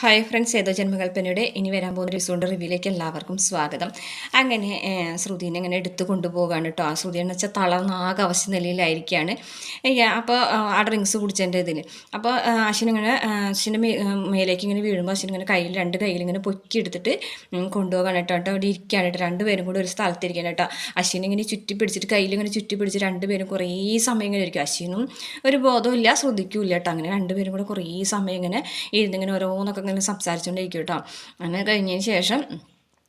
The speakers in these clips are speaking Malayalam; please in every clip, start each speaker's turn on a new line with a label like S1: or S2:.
S1: ഹായ് ഫ്രണ്ട്സ് ഏതോ ജന്മകൽപ്പനയുടെ ഇനി വരാൻ പോകുന്ന റിസോണ്ട് റിവ്യൂലേക്ക് എല്ലാവർക്കും സ്വാഗതം. അങ്ങനെ ശ്രുതിനെ ഇങ്ങനെ എടുത്തു കൊണ്ടുപോകാണ് കേട്ടോ ആ ശ്രുതി എന്ന് വെച്ചാൽ തളർന്ന ആകെ അവശ്യ നിലയിലായിരിക്കുകയാണ് അപ്പോൾ ആ ഡ്രിങ്ക്സ് കുടിച്ചതിന്റെ ഇതിൽ അപ്പോൾ അശ്വിനിങ്ങനെ അശ്വിന്റെ മേലേക്ക് ഇങ്ങനെ വീഴുമ്പോൾ അശ്വിൻ ഇങ്ങനെ കയ്യിൽ രണ്ട് കയ്യിൽ ഇങ്ങനെ പൊക്കി എടുത്തിട്ട് കൊണ്ടുപോകാൻ കേട്ടോ കേട്ടോ അവിടെ ഇരിക്കുകയാണ് കേട്ടോ രണ്ടുപേരും കൂടെ ഒരു സ്ഥലത്തിരിക്കുകയാണ് കേട്ടോ അശ്വിൻ ഇങ്ങനെ ചുറ്റി പിടിച്ചിട്ട് കയ്യിൽ ഇങ്ങനെ ചുറ്റി പിടിച്ച് രണ്ടുപേരും കുറേ സമയം ഇങ്ങനെ ഇരിക്കും. അശ്വിനും ഒരു ബോധമില്ല ശ്രദ്ധിക്കില്ല കേട്ടോ അങ്ങനെ രണ്ടുപേരും കൂടെ കുറേ സമയം ഇങ്ങനെ ഇരുന്നിങ്ങനെ ഓരോന്നൊക്കെ ഇങ്ങനെ സംസാരിച്ചുകൊണ്ടിരിക്കും കേട്ടോ. അങ്ങനെ കഴിഞ്ഞതിന് ശേഷം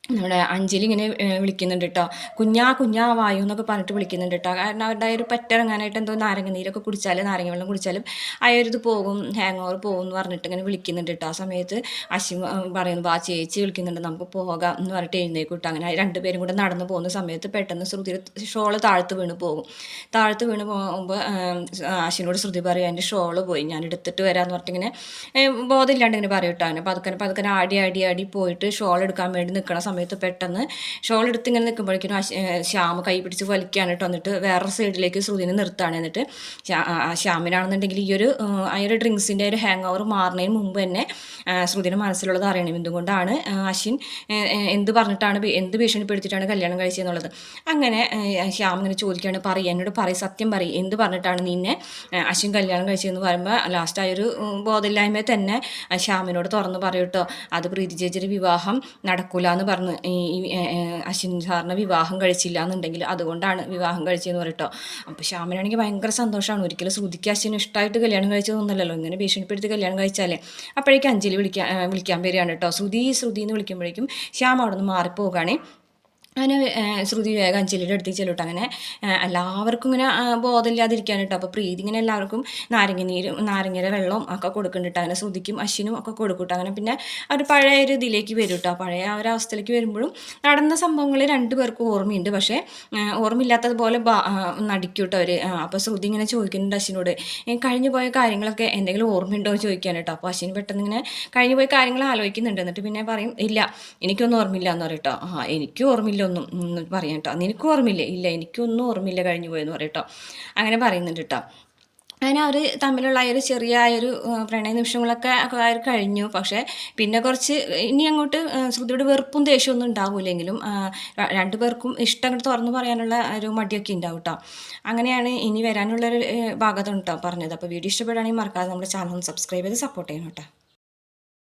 S1: നമ്മുടെ അഞ്ജലി ഇങ്ങനെ വിളിക്കുന്നുണ്ട് കേട്ടോ കുഞ്ഞാ കുഞ്ഞാ വായു എന്നൊക്കെ പറഞ്ഞിട്ട് വിളിക്കുന്നുണ്ട് കേട്ടോ കാരണം അവരുടെ ആ ഒരു പറ്റിറങ്ങാനായിട്ട് എന്തോ നാരങ്ങ നീരൊക്കെ കുടിച്ചാൽ നാരങ്ങ വെള്ളം കുടിച്ചാലും ആ ഒരു ഇത് പോകും ഹാങ് ഓവർ പോകും എന്ന് പറഞ്ഞിട്ട് ഇങ്ങനെ വിളിക്കുന്നുണ്ട് കേട്ടോ ആ സമയത്ത് അശി പറയുന്നു വാ ചേച്ചി വിളിക്കുന്നുണ്ട് നമുക്ക് പോകാം എന്ന് പറഞ്ഞിട്ട് എഴുന്നേക്കൂട്ടോ കേട്ടോ അങ്ങനെ രണ്ടുപേരും കൂടെ നടന്നു പോകുന്ന സമയത്ത് പെട്ടെന്ന് ശ്രുതി ഷോൾ താഴ്ത്ത് വീണ് പോകും. താഴ്ത്ത് വീണ് പോകുമ്പോൾ അശിനോട് ശ്രുതി പറയും എന്റെ ഷോൾ പോയി ഞാൻ എടുത്തിട്ട് വരാമെന്ന് പറഞ്ഞിട്ട് ഇങ്ങനെ ബോധമില്ലാണ്ട് ഇങ്ങനെ പറയും കേട്ടോ അങ്ങനെ പതുക്കനെ പതുക്കനെ ആടി ആടി ആടി പോയിട്ട് ഷോൾ എടുക്കാൻ വേണ്ടി സമയത്ത് സമയത്ത് പെട്ടെന്ന് ഷോൾ എടുത്ത് ഇങ്ങനെ നിൽക്കുമ്പോഴേക്കും ശ്യാമ കൈ പിടിച്ച് വലിക്കുകയാണ് കേട്ടോ എന്നിട്ട് വേറൊരു സൈഡിലേക്ക് ശ്രുതിനെ നിർത്തുകയാണ്. എന്നിട്ട് ശ്യാമിനാണെന്നുണ്ടെങ്കിൽ ഈ ഒരു ആ ഡ്രിങ്ക്സിന്റെ ഒരു ഹാങ് ഓവർ മാറുന്നതിന് മുമ്പ് തന്നെ ശ്രുതിന് മനസ്സിലുള്ളത് അറിയണം. എന്തുകൊണ്ടാണ് അശ്വിൻ എന്ത് പറഞ്ഞിട്ടാണ് എന്ത് ഭീഷണിപ്പെടുത്തിയിട്ടാണ് കല്യാണം കഴിച്ചതെന്നുള്ളത്. അങ്ങനെ ശ്യാം ഇങ്ങനെ ചോദിക്കുകയാണ് പറയും എന്നോട് പറയും സത്യം പറയും എന്ത് പറഞ്ഞിട്ടാണ് നിന്നെ അശ്വിൻ കല്യാണം കഴിച്ചതെന്ന് പറയുമ്പോൾ ലാസ്റ്റ് ആയൊരു ബോധമില്ലായ്മയെ ബോധമില്ലായ്മ തന്നെ ശ്യാമിനോട് തുറന്ന് പറയൂട്ടോ അത് പ്രീതി ചേച്ചിയുടെ വിവാഹം നടക്കൂല എന്ന് പറഞ്ഞു ഈ അശ്വിൻ സാറിന് വിവാഹം കഴിച്ചില്ല എന്നുണ്ടെങ്കിൽ അതുകൊണ്ടാണ് വിവാഹം കഴിച്ചതെന്ന് പറയട്ടോ. അപ്പോൾ ശ്യാമനാണെങ്കിൽ ഭയങ്കര സന്തോഷമാണ്. ഒരിക്കലും ശ്രുതിക്ക് അശ്വിന് ഇഷ്ടമായിട്ട് കല്യാണം കഴിച്ചതൊന്നുമല്ലല്ലോ ഇങ്ങനെ ഭീഷണിപ്പെടുത്തി കല്യാണം കഴിച്ചാലേ. അപ്പോഴേക്കും അഞ്ജലി വിളിക്കാൻ വിളിക്കാൻ വരികയാണ് കേട്ടോ. ശ്രുതി ശ്രുതി എന്ന് വിളിക്കുമ്പോഴേക്കും ശ്യാം അവിടെ നിന്ന് മാറിപ്പോവുകയാണേ. അങ്ങനെ ശ്രുതി വേഗം അഞ്ചലിയുടെ അടുത്ത് ചെല്ലോട്ടെ അങ്ങനെ. എല്ലാവർക്കും ഇങ്ങനെ ബോധമില്ലാതിരിക്കാൻ കേട്ടോ. അപ്പോൾ പ്രീതി ഇങ്ങനെ എല്ലാവർക്കും നാരങ്ങ നീരും നാരങ്ങയുടെ വെള്ളവും ഒക്കെ കൊടുക്കുന്നുണ്ട് അങ്ങനെ ശ്രുതിക്കും അശ്വിനും ഒക്കെ കൊടുക്കട്ടോ അങ്ങനെ പിന്നെ അവർ പഴയ ഒരു ഇതിലേക്ക് വരും കേട്ടോ. പഴയ ആ ഒരു അവസ്ഥയിലേക്ക് വരുമ്പോഴും നടന്ന സംഭവങ്ങൾ രണ്ടു പേർക്കും ഓർമ്മയുണ്ട്. പക്ഷേ ഓർമ്മയില്ലാത്തതുപോലെ നടിക്കും കേട്ടോ അവർ അപ്പോൾ ശ്രുതി ഇങ്ങനെ ചോദിക്കുന്നുണ്ട് അശ്വിനോട് കഴിഞ്ഞു പോയ കാര്യങ്ങളൊക്കെ എന്തെങ്കിലും ഓർമ്മയുണ്ടോ? എന്ന് ചോദിക്കാൻ കേട്ടോ. അപ്പോൾ അശ്വിൻ പെട്ടെന്ന് ഇങ്ങനെ കഴിഞ്ഞു പോയ കാര്യങ്ങൾ ആലോചിക്കുന്നുണ്ട്. എന്നിട്ട് പിന്നെ പറയും ഇല്ല എനിക്കൊന്നും ഓർമ്മയില്ല എന്ന് പറയട്ടോ ആ എനിക്കും ഓർമ്മയില്ല. ഒന്നും പറയാം കേട്ടോ നിനക്കും ഓർമ്മയില്ലേ? ഇല്ല എനിക്കൊന്നും ഓർമ്മയില്ല കഴിഞ്ഞു പോയെന്ന് പറയും കേട്ടോ അങ്ങനെ പറയുന്നുണ്ട് കേട്ടോ അങ്ങനെ അവർ തമ്മിലുള്ള ഒരു ചെറിയ ഒരു പ്രണയ നിമിഷങ്ങളൊക്കെ അവർ കഴിഞ്ഞു. പക്ഷേ പിന്നെ കുറച്ച് ഇനി അങ്ങോട്ട് ശ്രുതിയുടെ വെറുപ്പും ദേഷ്യമൊന്നും ഉണ്ടാവില്ലെങ്കിലും രണ്ടു പേർക്കും ഇഷ്ടം തുറന്നു പറയാനുള്ള ഒരു മടിയൊക്കെ ഉണ്ടാവും കേട്ടോ അങ്ങനെയാണ് ഇനി വരാനുള്ളൊരു ഭാഗത്തുണ്ട് കേട്ടോ പറഞ്ഞത്. അപ്പോൾ വീഡിയോ ഇഷ്ടപ്പെടുകയാണെങ്കിൽ മറക്കാതെ നമ്മുടെ ചാനൽ സബ്സ്ക്രൈബ് ചെയ്ത് സപ്പോർട്ട് ചെയ്യണം കേട്ടോ